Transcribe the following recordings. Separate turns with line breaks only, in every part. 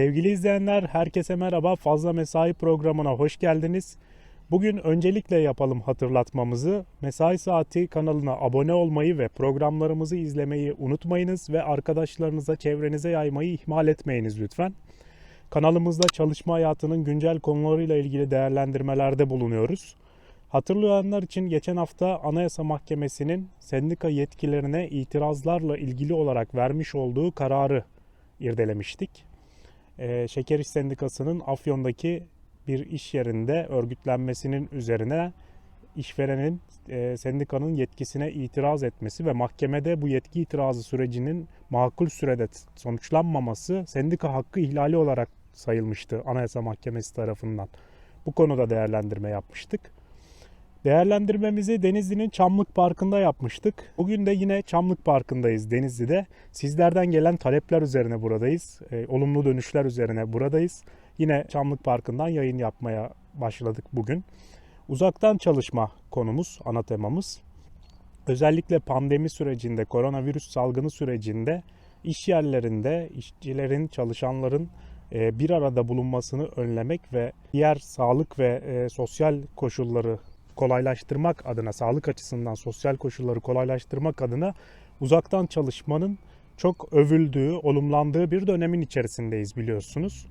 Sevgili izleyenler, herkese merhaba. Fazla Mesai programına hoş geldiniz. Bugün öncelikle yapalım hatırlatmamızı. Mesai Saati kanalına abone olmayı ve programlarımızı izlemeyi unutmayınız ve arkadaşlarınıza, çevrenize yaymayı ihmal etmeyiniz lütfen. Kanalımızda çalışma hayatının güncel konularıyla ilgili değerlendirmelerde bulunuyoruz. Hatırlayanlar için geçen hafta Anayasa Mahkemesi'nin sendika yetkilerine itirazlarla ilgili olarak vermiş olduğu kararı irdelemiştik. Ee, Şeker İş Sendikası'nın Afyon'daki bir iş yerinde örgütlenmesinin üzerine işverenin e, sendikanın yetkisine itiraz etmesi ve mahkemede bu yetki itirazı sürecinin makul sürede sonuçlanmaması sendika hakkı ihlali olarak sayılmıştı Anayasa Mahkemesi tarafından. Bu konuda değerlendirme yapmıştık. Değerlendirmemizi Denizli'nin Çamlık Parkı'nda yapmıştık. Bugün de yine Çamlık Parkı'ndayız Denizli'de. Sizlerden gelen talepler üzerine buradayız. E, olumlu dönüşler üzerine buradayız. Yine Çamlık Parkı'ndan yayın yapmaya başladık bugün. Uzaktan çalışma konumuz, ana temamız. Özellikle pandemi sürecinde, koronavirüs salgını sürecinde iş yerlerinde işçilerin, çalışanların e, bir arada bulunmasını önlemek ve diğer sağlık ve e, sosyal koşulları kolaylaştırmak adına, sağlık açısından sosyal koşulları kolaylaştırmak adına uzaktan çalışmanın çok övüldüğü, olumlandığı bir dönemin içerisindeyiz biliyorsunuz.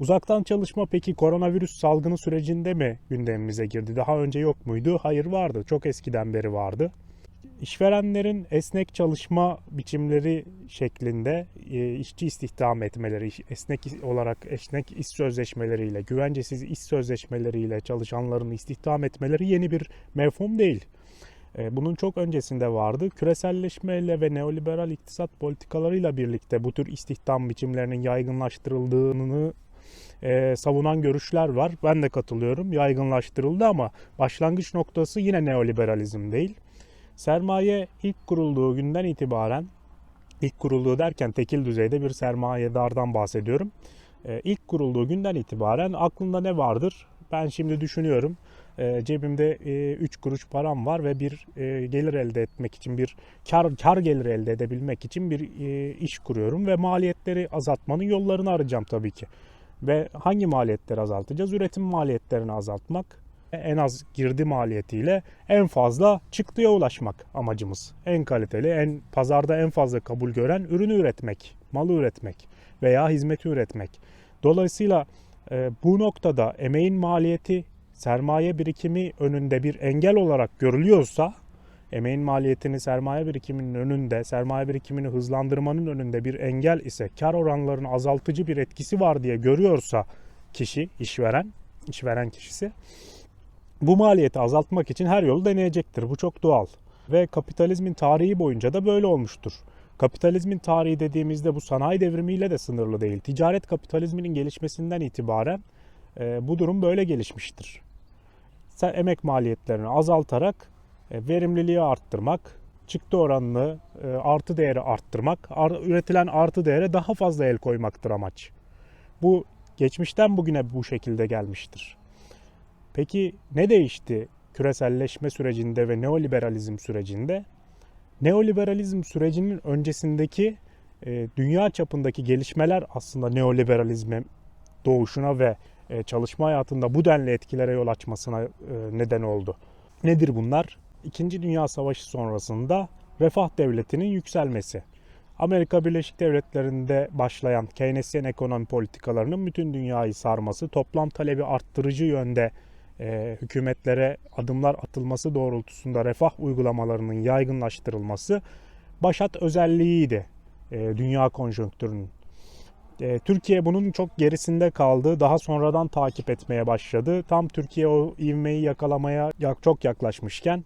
Uzaktan çalışma peki koronavirüs salgını sürecinde mi gündemimize girdi? Daha önce yok muydu? Hayır vardı. Çok eskiden beri vardı. İşverenlerin esnek çalışma biçimleri şeklinde e, işçi istihdam etmeleri, esnek olarak esnek iş sözleşmeleriyle, güvencesiz iş sözleşmeleriyle çalışanların istihdam etmeleri yeni bir mevhum değil. E, Bunun çok öncesinde vardı. Küreselleşmeyle ve neoliberal iktisat politikalarıyla birlikte bu tür istihdam biçimlerinin yaygınlaştırıldığını e, savunan görüşler var. Ben de katılıyorum. Yaygınlaştırıldı ama başlangıç noktası yine neoliberalizm değil. Sermaye ilk kurulduğu günden itibaren, ilk kurulduğu derken tekil düzeyde bir sermayedardan bahsediyorum. Ee, ilk kurulduğu günden itibaren aklında ne vardır? Ben şimdi düşünüyorum. Ee, cebimde 3 kuruş param var ve bir e, gelir elde etmek için bir kar kar gelir elde edebilmek için bir e, iş kuruyorum ve maliyetleri azaltmanın yollarını arayacağım tabii ki. Ve hangi maliyetleri azaltacağız? Üretim maliyetlerini azaltmak, en az girdi maliyetiyle en fazla çıktıya ulaşmak amacımız. En kaliteli, en pazarda en fazla kabul gören ürünü üretmek, malı üretmek veya hizmeti üretmek. Dolayısıyla e, bu noktada emeğin maliyeti sermaye birikimi önünde bir engel olarak görülüyorsa, emeğin maliyetini sermaye birikiminin önünde, sermaye birikimini hızlandırmanın önünde bir engel ise kar oranlarının azaltıcı bir etkisi var diye görüyorsa kişi, işveren, işveren kişisi bu maliyeti azaltmak için her yolu deneyecektir. Bu çok doğal. Ve kapitalizmin tarihi boyunca da böyle olmuştur. Kapitalizmin tarihi dediğimizde bu sanayi devrimiyle de sınırlı değil. Ticaret kapitalizminin gelişmesinden itibaren e, bu durum böyle gelişmiştir. Sen emek maliyetlerini azaltarak e, verimliliği arttırmak, çıktı oranını, e, artı değeri arttırmak, ar, üretilen artı değere daha fazla el koymaktır amaç. Bu geçmişten bugüne bu şekilde gelmiştir. Peki ne değişti küreselleşme sürecinde ve neoliberalizm sürecinde? Neoliberalizm sürecinin öncesindeki e, dünya çapındaki gelişmeler aslında neoliberalizme doğuşuna ve e, çalışma hayatında bu denli etkilere yol açmasına e, neden oldu. Nedir bunlar? İkinci Dünya Savaşı sonrasında refah devletinin yükselmesi. Amerika Birleşik Devletleri'nde başlayan Keynesyen ekonomi politikalarının bütün dünyayı sarması, toplam talebi arttırıcı yönde e, hükümetlere adımlar atılması doğrultusunda refah uygulamalarının yaygınlaştırılması başat özelliğiydi e, dünya konjonktürünün. E, Türkiye bunun çok gerisinde kaldı. Daha sonradan takip etmeye başladı. Tam Türkiye o ivmeyi yakalamaya çok yaklaşmışken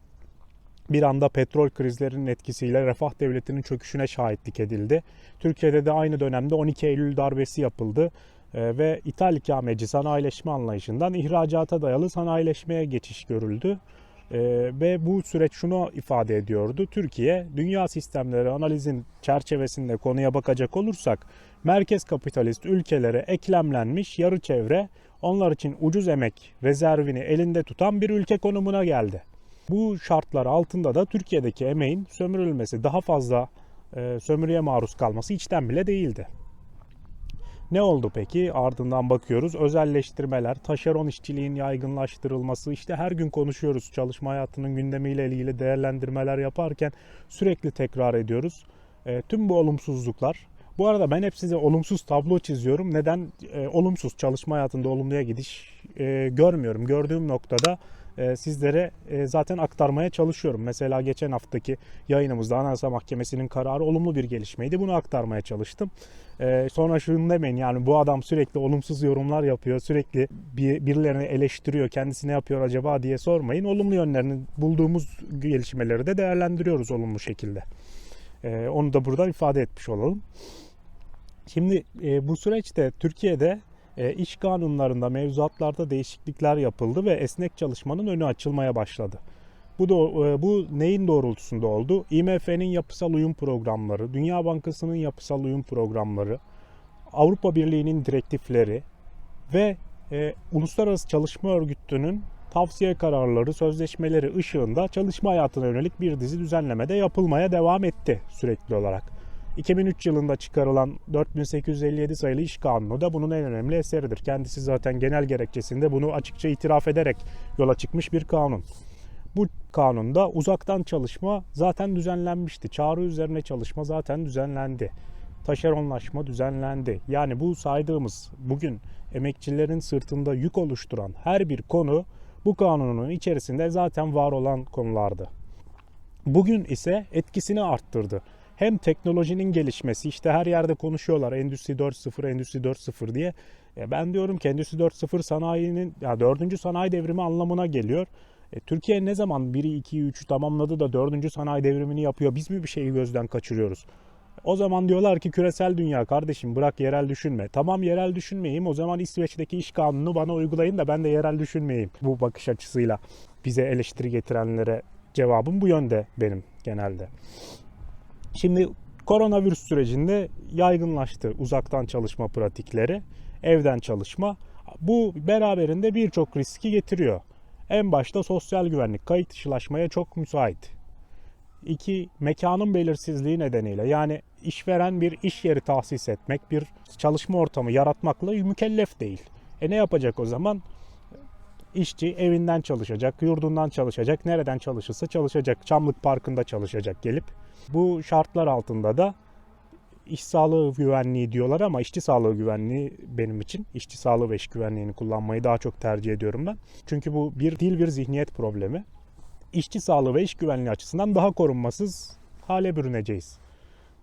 bir anda petrol krizlerinin etkisiyle refah devletinin çöküşüne şahitlik edildi. Türkiye'de de aynı dönemde 12 Eylül darbesi yapıldı ve ithal ikameci sanayileşme anlayışından ihracata dayalı sanayileşmeye geçiş görüldü. E, ve bu süreç şunu ifade ediyordu. Türkiye dünya sistemleri analizin çerçevesinde konuya bakacak olursak merkez kapitalist ülkelere eklemlenmiş yarı çevre onlar için ucuz emek rezervini elinde tutan bir ülke konumuna geldi. Bu şartlar altında da Türkiye'deki emeğin sömürülmesi daha fazla e, sömürüye maruz kalması içten bile değildi. Ne oldu peki? Ardından bakıyoruz. Özelleştirmeler, taşeron işçiliğin yaygınlaştırılması. işte her gün konuşuyoruz. Çalışma hayatının gündemiyle ilgili değerlendirmeler yaparken sürekli tekrar ediyoruz. E, tüm bu olumsuzluklar. Bu arada ben hep size olumsuz tablo çiziyorum. Neden? E, olumsuz çalışma hayatında olumluya gidiş e, görmüyorum. Gördüğüm noktada e, sizlere e, zaten aktarmaya çalışıyorum. Mesela geçen haftaki yayınımızda Anayasa Mahkemesi'nin kararı olumlu bir gelişmeydi. Bunu aktarmaya çalıştım. E, sonra şunu demeyin yani bu adam sürekli olumsuz yorumlar yapıyor. Sürekli bir, birilerini eleştiriyor. Kendisi ne yapıyor acaba diye sormayın. Olumlu yönlerini bulduğumuz gelişmeleri de değerlendiriyoruz olumlu şekilde. E, onu da buradan ifade etmiş olalım. Şimdi e, bu süreçte Türkiye'de e, iş kanunlarında, mevzuatlarda değişiklikler yapıldı ve esnek çalışmanın önü açılmaya başladı. Bu da e, bu neyin doğrultusunda oldu? IMF'nin yapısal uyum programları, Dünya Bankası'nın yapısal uyum programları, Avrupa Birliği'nin direktifleri ve e, Uluslararası Çalışma Örgütü'nün tavsiye kararları, sözleşmeleri ışığında çalışma hayatına yönelik bir dizi düzenleme de yapılmaya devam etti sürekli olarak. 2003 yılında çıkarılan 4857 sayılı iş kanunu da bunun en önemli eseridir. Kendisi zaten genel gerekçesinde bunu açıkça itiraf ederek yola çıkmış bir kanun. Bu kanunda uzaktan çalışma zaten düzenlenmişti. Çağrı üzerine çalışma zaten düzenlendi. Taşeronlaşma düzenlendi. Yani bu saydığımız bugün emekçilerin sırtında yük oluşturan her bir konu bu kanunun içerisinde zaten var olan konulardı. Bugün ise etkisini arttırdı hem teknolojinin gelişmesi işte her yerde konuşuyorlar Endüstri 4.0 Endüstri 4.0 diye. E ben diyorum ki Endüstri 4.0 sanayinin ya 4. sanayi devrimi anlamına geliyor. E, Türkiye ne zaman 1'i 2'yi 3'ü tamamladı da 4. sanayi devrimini yapıyor? Biz mi bir şeyi gözden kaçırıyoruz? O zaman diyorlar ki küresel dünya kardeşim bırak yerel düşünme. Tamam yerel düşünmeyeyim o zaman İsveç'teki iş kanunu bana uygulayın da ben de yerel düşünmeyeyim. Bu bakış açısıyla bize eleştiri getirenlere cevabım bu yönde benim genelde. Şimdi koronavirüs sürecinde yaygınlaştı uzaktan çalışma pratikleri, evden çalışma. Bu beraberinde birçok riski getiriyor. En başta sosyal güvenlik, kayıt dışılaşmaya çok müsait. İki, mekanın belirsizliği nedeniyle yani işveren bir iş yeri tahsis etmek, bir çalışma ortamı yaratmakla mükellef değil. E ne yapacak o zaman? İşçi evinden çalışacak, yurdundan çalışacak, nereden çalışırsa çalışacak. Çamlık Parkı'nda çalışacak gelip. Bu şartlar altında da iş sağlığı güvenliği diyorlar ama işçi sağlığı güvenliği benim için. işçi sağlığı ve iş güvenliğini kullanmayı daha çok tercih ediyorum ben. Çünkü bu bir dil bir zihniyet problemi. İşçi sağlığı ve iş güvenliği açısından daha korunmasız hale bürüneceğiz.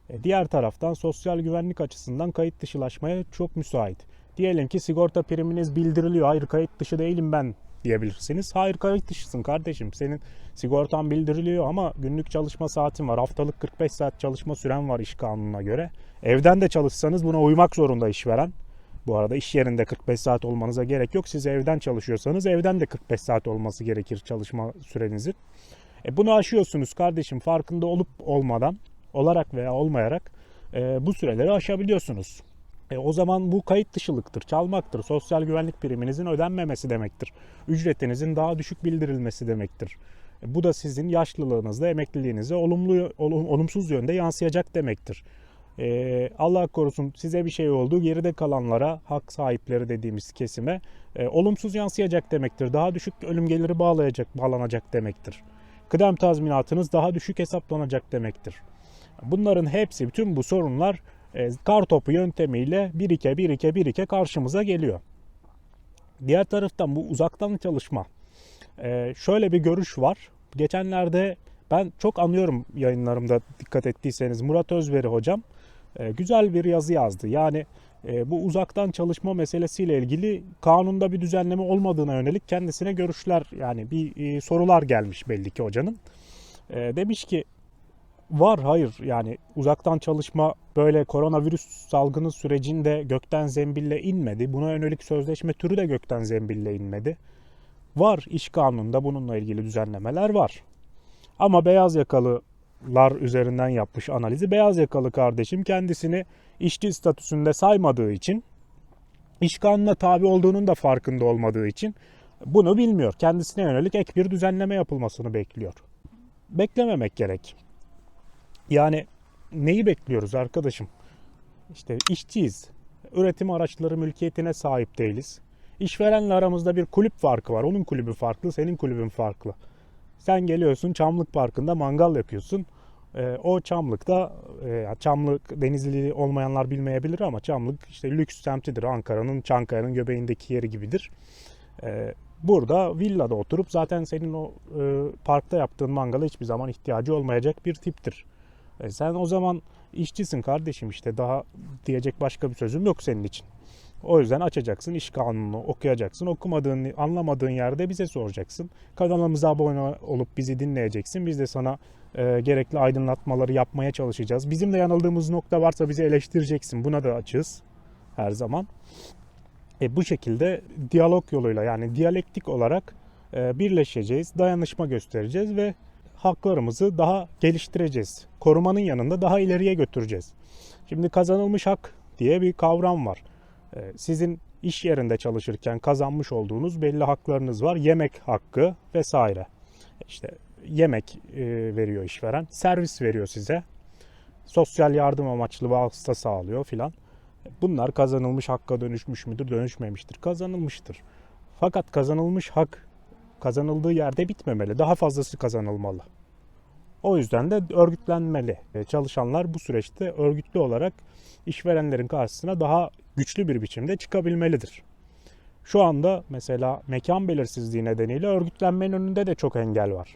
E, diğer taraftan sosyal güvenlik açısından kayıt dışılaşmaya çok müsait. Diyelim ki sigorta priminiz bildiriliyor. Hayır kayıt dışı değilim ben diyebilirsiniz. Hayır kayıt dışısın kardeşim. Senin sigortan bildiriliyor ama günlük çalışma saatin var. Haftalık 45 saat çalışma süren var iş kanununa göre. Evden de çalışsanız buna uymak zorunda işveren. Bu arada iş yerinde 45 saat olmanıza gerek yok. Siz evden çalışıyorsanız evden de 45 saat olması gerekir çalışma sürenizin. E bunu aşıyorsunuz kardeşim farkında olup olmadan, olarak veya olmayarak e, bu süreleri aşabiliyorsunuz. E, o zaman bu kayıt dışılıktır, çalmaktır. Sosyal güvenlik priminizin ödenmemesi demektir. Ücretinizin daha düşük bildirilmesi demektir. E, bu da sizin yaşlılığınızda, emekliliğinize olumlu, olum, olumsuz yönde yansıyacak demektir. E, Allah korusun size bir şey oldu, geride kalanlara, hak sahipleri dediğimiz kesime e, olumsuz yansıyacak demektir. Daha düşük ölüm geliri bağlayacak, bağlanacak demektir. Kıdem tazminatınız daha düşük hesaplanacak demektir. Bunların hepsi, bütün bu sorunlar e, kar topu yöntemiyle birike birike birike karşımıza geliyor. Diğer taraftan bu uzaktan çalışma. E, şöyle bir görüş var. Geçenlerde ben çok anlıyorum yayınlarımda dikkat ettiyseniz Murat Özveri hocam e, güzel bir yazı yazdı. Yani bu uzaktan çalışma meselesiyle ilgili kanunda bir düzenleme olmadığına yönelik kendisine görüşler yani bir sorular gelmiş belli ki hocanın. Demiş ki Var hayır yani uzaktan çalışma böyle koronavirüs salgını sürecinde gökten zembille inmedi. Buna yönelik sözleşme türü de gökten zembille inmedi. Var iş kanununda bununla ilgili düzenlemeler var. Ama beyaz yakalılar üzerinden yapmış analizi beyaz yakalı kardeşim kendisini işçi statüsünde saymadığı için iş kanununa tabi olduğunun da farkında olmadığı için bunu bilmiyor. Kendisine yönelik ek bir düzenleme yapılmasını bekliyor. Beklememek gerek. Yani neyi bekliyoruz arkadaşım? İşte işçiyiz. üretim araçları mülkiyetine sahip değiliz. İşverenle aramızda bir kulüp farkı var. Onun kulübü farklı, senin kulübün farklı. Sen geliyorsun Çamlık Parkı'nda mangal yakıyorsun. Ee, o Çamlık'ta, e, Çamlık Denizlili olmayanlar bilmeyebilir ama Çamlık işte lüks semtidir. Ankara'nın, Çankaya'nın göbeğindeki yeri gibidir. Ee, burada villada oturup zaten senin o e, parkta yaptığın mangala hiçbir zaman ihtiyacı olmayacak bir tiptir. E, sen o zaman işçisin kardeşim işte daha diyecek başka bir sözüm yok senin için. O yüzden açacaksın iş kanununu okuyacaksın. Okumadığın, anlamadığın yerde bize soracaksın. Kanalımıza abone olup bizi dinleyeceksin. Biz de sana e, gerekli aydınlatmaları yapmaya çalışacağız. Bizim de yanıldığımız nokta varsa bizi eleştireceksin. Buna da açığız her zaman. E, bu şekilde diyalog yoluyla yani diyalektik olarak e, birleşeceğiz, dayanışma göstereceğiz ve haklarımızı daha geliştireceğiz. Korumanın yanında daha ileriye götüreceğiz. Şimdi kazanılmış hak diye bir kavram var. E, sizin iş yerinde çalışırken kazanmış olduğunuz belli haklarınız var. Yemek hakkı vesaire. İşte yemek e, veriyor işveren, servis veriyor size. Sosyal yardım amaçlı vasıta sağlıyor filan. Bunlar kazanılmış hakka dönüşmüş müdür, dönüşmemiştir. Kazanılmıştır. Fakat kazanılmış hak kazanıldığı yerde bitmemeli. Daha fazlası kazanılmalı. O yüzden de örgütlenmeli. E, Çalışanlar bu süreçte örgütlü olarak işverenlerin karşısına daha güçlü bir biçimde çıkabilmelidir. Şu anda mesela mekan belirsizliği nedeniyle örgütlenmenin önünde de çok engel var.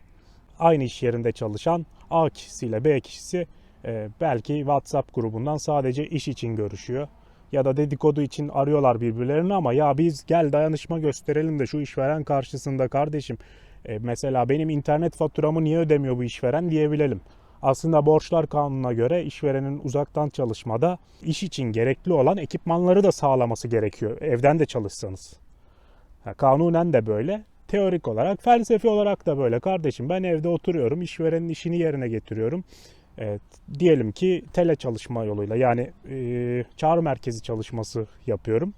Aynı iş yerinde çalışan A kişisiyle B kişisi e, belki WhatsApp grubundan sadece iş için görüşüyor. Ya da dedikodu için arıyorlar birbirlerini ama ya biz gel dayanışma gösterelim de şu işveren karşısında kardeşim e, mesela benim internet faturamı niye ödemiyor bu işveren diyebilelim. Aslında borçlar kanununa göre işverenin uzaktan çalışmada iş için gerekli olan ekipmanları da sağlaması gerekiyor evden de çalışsanız. Ha, kanunen de böyle. Teorik olarak, felsefi olarak da böyle. Kardeşim ben evde oturuyorum, işverenin işini yerine getiriyorum. Evet, diyelim ki tele çalışma yoluyla yani e, çağrı merkezi çalışması yapıyorum.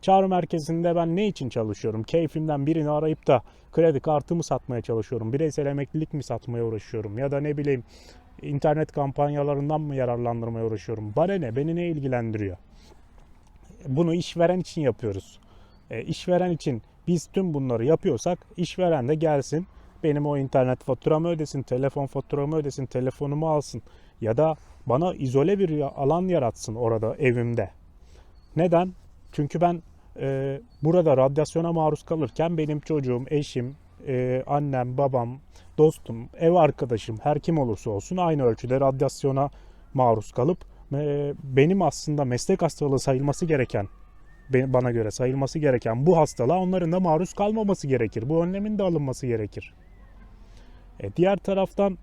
Çağrı merkezinde ben ne için çalışıyorum? Keyfimden birini arayıp da kredi kartımı satmaya çalışıyorum. Bireysel emeklilik mi satmaya uğraşıyorum? Ya da ne bileyim internet kampanyalarından mı yararlandırmaya uğraşıyorum? Bana ne? Beni ne ilgilendiriyor? Bunu işveren için yapıyoruz. E, işveren için biz tüm bunları yapıyorsak işveren de gelsin benim o internet faturamı ödesin, telefon faturamı ödesin, telefonumu alsın ya da bana izole bir alan yaratsın orada evimde. Neden? Çünkü ben e, burada radyasyona maruz kalırken benim çocuğum, eşim, e, annem, babam, dostum, ev arkadaşım her kim olursa olsun aynı ölçüde radyasyona maruz kalıp e, benim aslında meslek hastalığı sayılması gereken bana göre sayılması gereken bu hastalığa onların da maruz kalmaması gerekir. Bu önlemin de alınması gerekir. E, diğer taraftan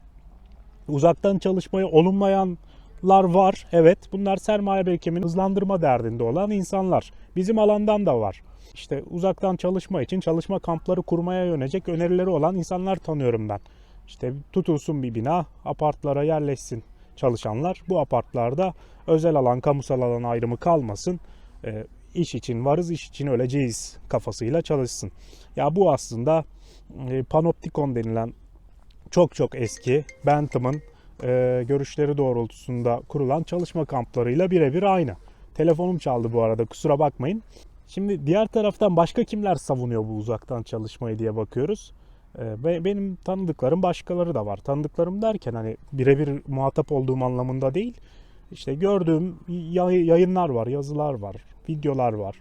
uzaktan çalışmayı olumlayanlar var. Evet bunlar sermaye birikimini hızlandırma derdinde olan insanlar. Bizim alandan da var. İşte uzaktan çalışma için çalışma kampları kurmaya yönelecek önerileri olan insanlar tanıyorum ben. İşte tutulsun bir bina, apartlara yerleşsin çalışanlar. Bu apartlarda özel alan, kamusal alan ayrımı kalmasın. E, iş için varız, iş için öleceğiz kafasıyla çalışsın. Ya bu aslında e, panoptikon denilen çok çok eski Bentham'ın e, görüşleri doğrultusunda kurulan çalışma kamplarıyla birebir aynı. Telefonum çaldı bu arada kusura bakmayın. Şimdi diğer taraftan başka kimler savunuyor bu uzaktan çalışmayı diye bakıyoruz. Ve benim tanıdıklarım başkaları da var. Tanıdıklarım derken hani birebir muhatap olduğum anlamında değil. İşte gördüğüm yayınlar var, yazılar var, videolar var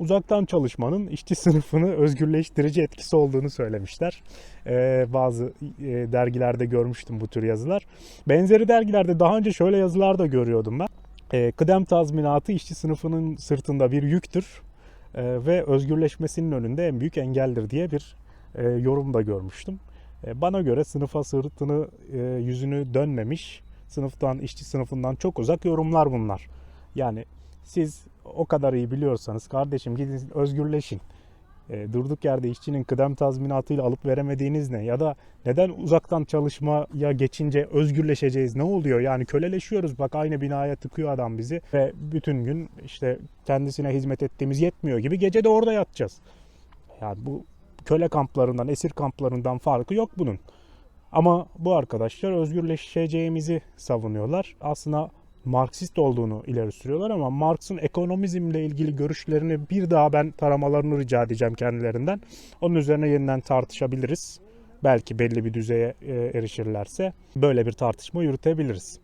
uzaktan çalışmanın işçi sınıfını özgürleştirici etkisi olduğunu söylemişler. Ee, bazı e, dergilerde görmüştüm bu tür yazılar. Benzeri dergilerde daha önce şöyle yazılar da görüyordum ben. Ee, kıdem tazminatı işçi sınıfının sırtında bir yüktür ee, ve özgürleşmesinin önünde en büyük engeldir diye bir e, yorum da görmüştüm. E, bana göre sınıfa sırtını e, yüzünü dönmemiş, sınıftan, işçi sınıfından çok uzak yorumlar bunlar. Yani siz o kadar iyi biliyorsanız kardeşim gidin özgürleşin. E, durduk yerde işçinin kıdem tazminatıyla alıp veremediğiniz ne? Ya da neden uzaktan çalışmaya geçince özgürleşeceğiz? Ne oluyor? Yani köleleşiyoruz. Bak aynı binaya tıkıyor adam bizi ve bütün gün işte kendisine hizmet ettiğimiz yetmiyor gibi gece de orada yatacağız. Yani bu köle kamplarından, esir kamplarından farkı yok bunun. Ama bu arkadaşlar özgürleşeceğimizi savunuyorlar. Aslında Marksist olduğunu ileri sürüyorlar ama Marx'ın ekonomizmle ilgili görüşlerini bir daha ben taramalarını rica edeceğim kendilerinden. Onun üzerine yeniden tartışabiliriz. Belki belli bir düzeye e, erişirlerse böyle bir tartışma yürütebiliriz.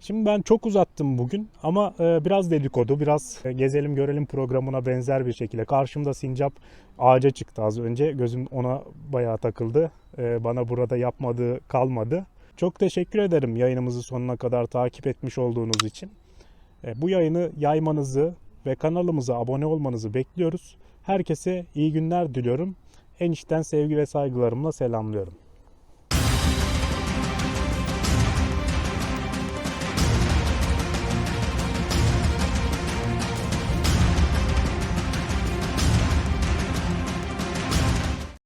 Şimdi ben çok uzattım bugün ama e, biraz dedikodu, biraz e, gezelim görelim programına benzer bir şekilde. Karşımda sincap ağaca çıktı az önce. Gözüm ona bayağı takıldı. Bana burada yapmadığı kalmadı. Çok teşekkür ederim yayınımızı sonuna kadar takip etmiş olduğunuz için. E, bu yayını yaymanızı ve kanalımıza abone olmanızı bekliyoruz. Herkese iyi günler diliyorum. En içten sevgi ve saygılarımla selamlıyorum.